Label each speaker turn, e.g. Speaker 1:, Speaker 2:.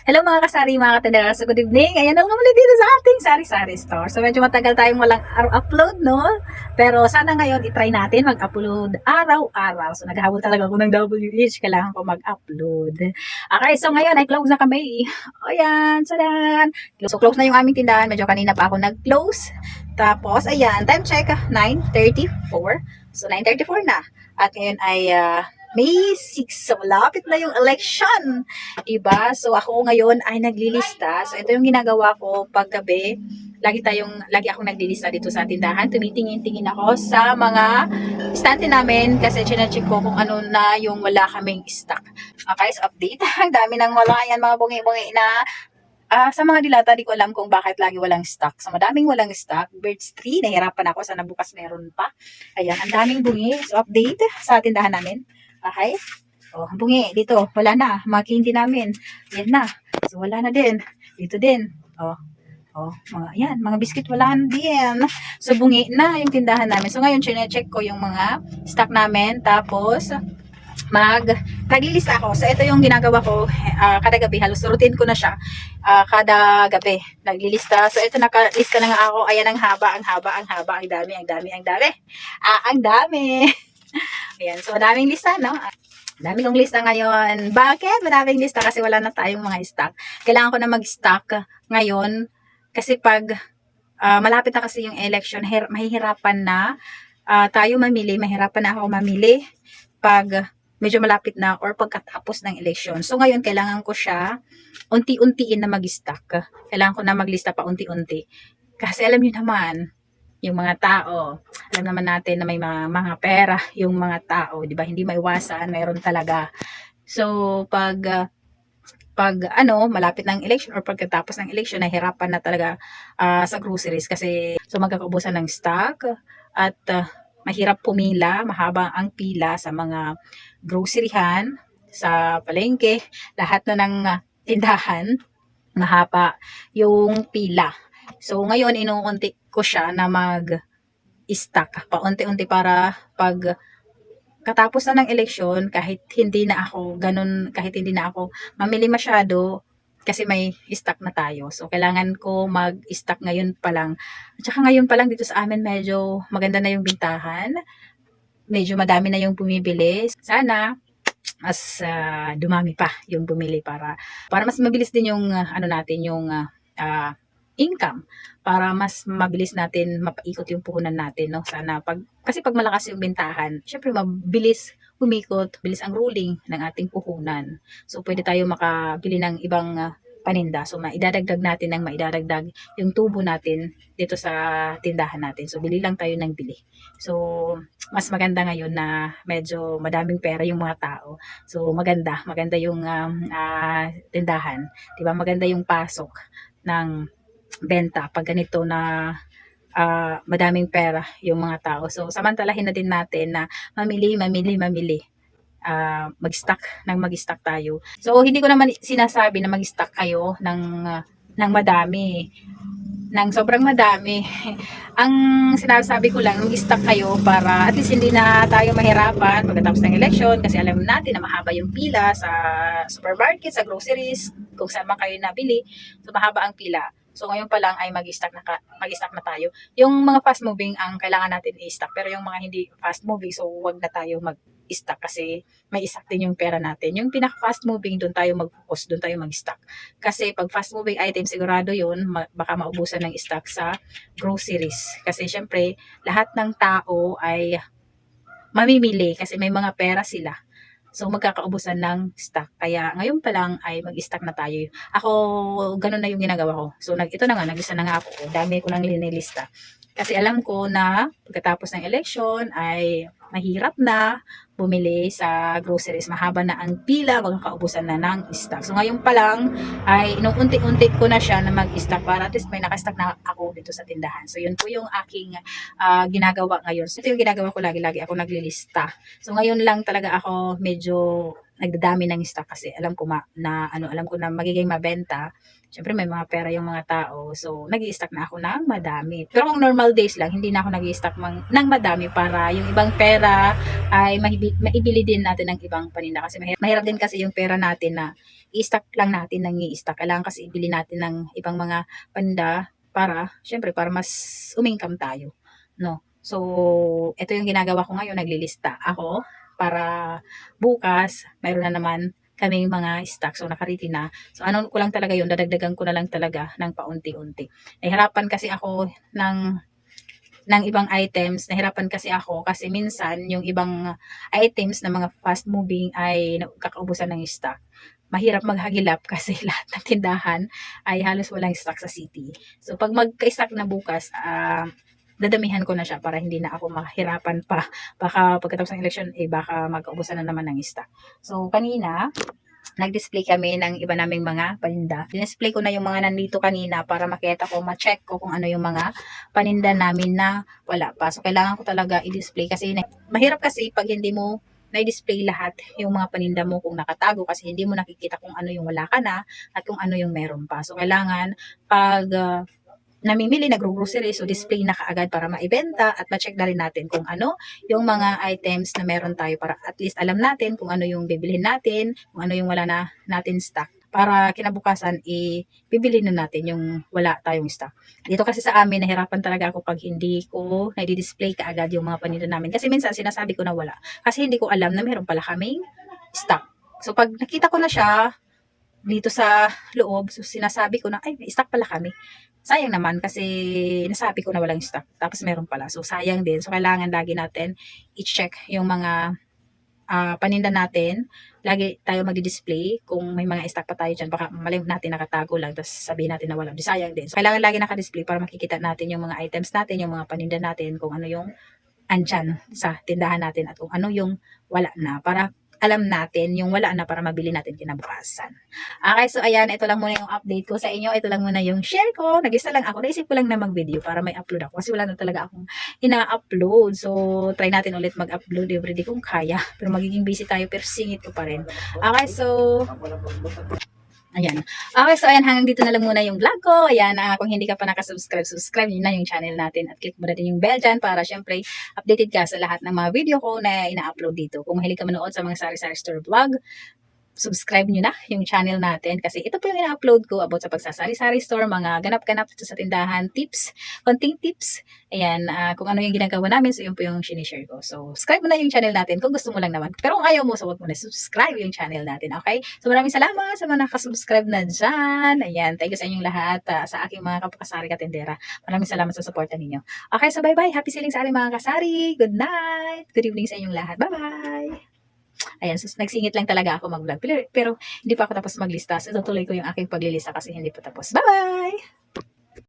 Speaker 1: Hello mga kasari, mga katendera. So good evening. Ayan na ulit dito sa ating sari-sari store. So medyo matagal tayong walang upload, no? Pero sana ngayon itry natin mag-upload araw-araw. So naghahabol talaga ako ng WH. Kailangan ko mag-upload. Okay, so ngayon ay close na kami. Ayan, sadan. So close na yung aming tindahan. Medyo kanina pa ako nag-close. Tapos, ayan, time check, 9.34. So 9.34 na. At ngayon ay ah, May 6. So, malapit na yung election. Diba? So, ako ngayon ay naglilista. So, ito yung ginagawa ko paggabi. Lagi tayong, lagi akong naglilista dito sa tindahan. Tumitingin-tingin ako sa mga stante namin kasi chinecheck ko kung ano na yung wala kaming stock. Okay, so update. Ang dami nang wala yan, mga bungi-bungi na Ah, sa mga dilata, di ko alam kung bakit lagi walang stock. So, madaming walang stock. Birds 3, nahirapan ako. Sana bukas meron pa. Ayan, ang daming bungi. So, update sa tindahan namin. Okay? Oh, bungi, dito. Wala na. Mga candy namin. Yan na. So, wala na din. Dito din. Oh. Oh, mga, yan, mga biscuit wala na din. So, bungi na yung tindahan namin. So, ngayon, check ko yung mga stock namin. Tapos, mag naglilista ako. So, ito yung ginagawa ko ah, kada gabi. Halos routine ko na siya. Ah, kada gabi. Naglilista. So, ito nakalista na nga ako. Ayan ang haba, ang haba, ang haba, ang dami, ang dami, ang dami. Ah, ang dami. Ayan. So, madaming lista, no? Dami kong lista ngayon. Bakit? Madaming lista kasi wala na tayong mga stock. Kailangan ko na mag-stock ngayon kasi pag ah, malapit na kasi yung election, mahihirapan na ah, tayo mamili, mahirapan na ako mamili pag medyo malapit na or pagkatapos ng election. So ngayon kailangan ko siya unti-untiin na mag-stock. Kailangan ko na maglista pa unti-unti. Kasi alam niyo naman, yung mga tao, alam naman natin na may mga, mga pera yung mga tao, 'di ba? Hindi maiwasan, mayroon talaga. So pag ah, pag ano, malapit ng election or pagkatapos ng election, nahirapan na talaga ah, sa groceries kasi so magkakaubusan ng stock at ah, mahirap pumila, mahaba ang pila sa mga groceryhan, sa palengke, lahat na ng ah, tindahan, mahaba yung pila. So ngayon inuunti ko siya na mag-stock paunti-unti para pag katapos na ng eleksyon, kahit hindi na ako ganun, kahit hindi na ako mamili masyado, kasi may stock na tayo. So, kailangan ko mag-stock ngayon pa lang. At saka ngayon pa lang dito sa amin, medyo maganda na yung bintahan. Medyo madami na yung bumibili. Sana, mas ah, dumami pa yung bumili para para mas mabilis din yung ah, ano natin yung ah, ah, income para mas mabilis natin mapaikot yung puhunan natin no? Sana pag kasi pag malakas yung bintahan syempre mabilis umikot bilis ang ruling ng ating puhunan. So pwede tayo makabili ng ibang ah, paninda. So maidadagdag natin ng maidadagdag yung tubo natin dito sa tindahan natin. So bili lang tayo ng bili. So mas maganda ngayon na medyo madaming pera yung mga tao. So maganda. Maganda yung um, ah, tindahan. 'di ba? Maganda yung pasok ng benta pag ganito na ah, madaming pera yung mga tao. So, samantalahin na din natin na mamili, mamili, mamili. Ah, mag-stock ng mag-stock tayo. So, hindi ko naman sinasabi na mag-stock kayo ng, ah, ng madami. Ng sobrang madami. Ang sinasabi ko lang, mag-stock kayo para at least hindi na tayo mahirapan pagkatapos ng election kasi alam natin na mahaba yung pila sa supermarket, sa groceries, kung saan man kayo nabili. So, mahaba ang pila. So ngayon pa lang ay mag-stock na ka- mag-stock na tayo. Yung mga fast moving ang kailangan natin i-stock pero yung mga hindi fast moving so wag na tayo mag-stock kasi may stock din yung pera natin. Yung pinaka fast moving doon tayo mag-focus, doon tayo mag-stock. Kasi pag fast moving item sigurado yun ma- baka maubusan ng stock sa groceries. Kasi syempre lahat ng tao ay mamimili kasi may mga pera sila. So, magkakaubusan ng stock. Kaya, ngayon pa lang ay mag-stock na tayo. Ako, ganun na yung ginagawa ko. So, nag, ito na nga, nag-isa na nga ako. Dami ko nang linilista. Kasi alam ko na pagkatapos ng election ay mahirap na bumili sa groceries. Mahaba na ang pila, magkakaubusan na ng stock. So, ngayon pa lang ay inuunti-unti ko na siya na mag-stock para at least may nakastock na ako dito sa tindahan. So, yun po yung aking ah, ginagawa ngayon. So, ito yung ginagawa ko lagi-lagi. Ako naglilista. So, ngayon lang talaga ako medyo nagdadami ng stock kasi alam ko ma, na ano alam ko na magiging mabenta. Syempre may mga pera yung mga tao. So nag-i-stock na ako ng madami. Pero kung normal days lang, hindi na ako nag-i-stock mang, ng madami para yung ibang pera ay mahibi, maibili din natin ng ibang paninda kasi mahirap, mahirap din kasi yung pera natin na i-stock lang natin ng i-stock. Kailangan kasi ibili natin ng ibang mga paninda para syempre para mas umingkam tayo, no? So, ito yung ginagawa ko ngayon, naglilista ako para bukas, mayroon na naman kaming mga stock. So, nakariti na. So, ano ko lang talaga yun, dadagdagan ko na lang talaga ng paunti-unti. Nahirapan kasi ako ng ng ibang items, nahirapan kasi ako kasi minsan yung ibang items na mga fast moving ay kakaubusan ng stock. Mahirap maghagilap kasi lahat ng tindahan ay halos walang stock sa city. So pag magka-stock na bukas, ah, dadamihan ko na siya para hindi na ako mahirapan pa. Baka pagkatapos ng election, eh baka magkaubusan na naman ng stock. So kanina, nag-display kami ng iba naming mga paninda. Dinisplay ko na yung mga nandito kanina para makita ko, ma-check ko kung ano yung mga paninda namin na wala pa. So kailangan ko talaga i-display kasi mahirap kasi pag hindi mo na-display lahat yung mga paninda mo kung nakatago kasi hindi mo nakikita kung ano yung wala ka na at kung ano yung meron pa. So kailangan pag ah, namimili, nagro-grocery, so display na kaagad para maibenta at ma-check na rin natin kung ano yung mga items na meron tayo para at least alam natin kung ano yung bibilhin natin, kung ano yung wala na natin stock para kinabukasan i bibili na natin yung wala tayong stock. Dito kasi sa amin nahirapan talaga ako pag hindi ko na-display kaagad yung mga paninda namin kasi minsan sinasabi ko na wala kasi hindi ko alam na meron pala kaming stock. So pag nakita ko na siya dito sa loob, so sinasabi ko na ay may stock pala kami. Sayang naman kasi nasabi ko na walang stock tapos meron pala. So sayang din. So kailangan lagi natin i-check yung mga ah, paninda natin. Lagi tayo magdi-display kung may mga stock pa tayo dyan. Baka malim natin nakatago lang tapos sabihin natin na wala. Di sayang din. So kailangan lagi naka-display para makikita natin yung mga items natin, yung mga paninda natin, kung ano yung andyan sa tindahan natin at kung ano yung wala na para alam natin yung wala na para mabili natin kinabukasan. Okay, so ayan, ito lang muna yung update ko sa inyo. Ito lang muna yung share ko. Nag-isa lang ako. Naisip ko lang na mag-video para may upload ako. Kasi wala na talaga akong ina-upload. So, try natin ulit mag-upload everyday kung kaya. Pero magiging busy tayo, pero singit ko pa rin. Okay, so, Ayan. Okay, so ayan, hanggang dito na lang muna yung vlog ko. Ayan, ah, kung hindi ka pa nakasubscribe, subscribe nyo na yung channel natin at click mo na din yung bell dyan para syempre updated ka sa lahat ng mga video ko na ina-upload dito. Kung mahilig ka manood sa mga sari-sari store vlog, subscribe nyo na yung channel natin kasi ito po yung ina-upload ko about sa pagsasari-sari store, mga ganap-ganap sa tindahan, tips, konting tips. Ayan, ah, kung ano yung ginagawa namin, so yun po yung sinishare ko. So, subscribe mo na yung channel natin kung gusto mo lang naman. Pero kung ayaw mo, so wag mo na subscribe yung channel natin, okay? So, maraming salamat sa mga nakasubscribe na dyan. Ayan, thank you sa inyong lahat, ah, sa aking mga kapakasari katendera. Maraming salamat sa suporta ninyo. Okay, so bye-bye. Happy selling sa ating mga kasari. Good night. Good evening sa inyong lahat. Bye-bye. Ayan, so nagsingit lang talaga ako mag-vlog. Pero, pero hindi pa ako tapos maglista. So, tutuloy ko yung aking paglilista kasi hindi pa tapos. Bye-bye!